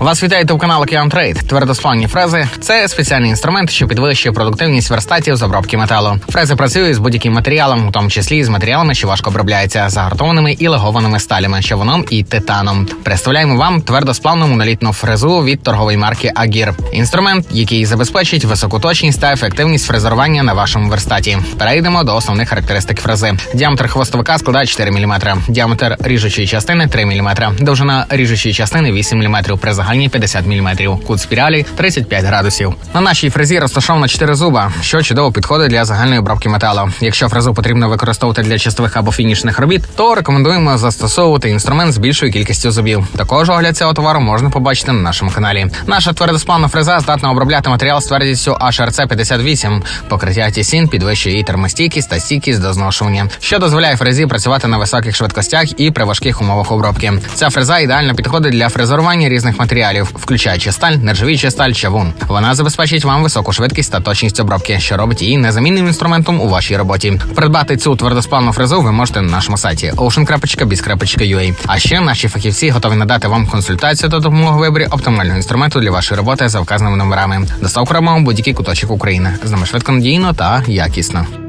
Вас вітає в канал Океан Трейд. Твердосплавні фрези це спеціальний інструмент, що підвищує продуктивність верстатів з обробки металу. Фрези працюють з будь-яким матеріалом, у тому числі з матеріалами, що важко обробляються, загартованими і легованими сталями, човуном і титаном. Представляємо вам твердосплавну монолітну фрезу від торгової марки Агір. Інструмент, який забезпечить високу точність та ефективність фрезерування на вашому верстаті. Перейдемо до основних характеристик фрези. Діаметр хвостовика складає 4 мм, діаметр ріжучої частини 3 мм, довжина ріжучої частини 8 мм, при загальній 50 мм, кут спіралі 35 градусів. На нашій фрезі розташовано 4 зуба, що чудово підходить для загальної обробки металу. Якщо фрезу потрібно використовувати для чистових або фінішних робіт, то рекомендуємо застосовувати інструмент з більшою кількістю зубів. Також огляд цього товару можна побачити на нашому каналі. Наша твердосплавна фреза здатна обробляти матеріал з твердістю HRC 58. Покриття тісін підвищує її термостійкість та стійкість до зношування, що дозволяє фрезі працювати на високих швидкостях і при важких умовах обробки. Ця фреза ідеально підходить для фрезерування різних матеріалів, включаючи сталь, нержавіюча сталь, чавун. Вона забезпечить вам високу швидкість та точність обробки, що робить її незамінним інструментом у вашій роботі. Придбати цю твердосплавну фрезу ви можете на нашому сайті ocean.biz.ua. А ще наші фахівці готові надати вам консультацію та допомогу виборі оптимального інструменту для вашої роботи за вказаними номерами. Доставка робимо будь-який куточок України. З нами швидко надійно та якісно.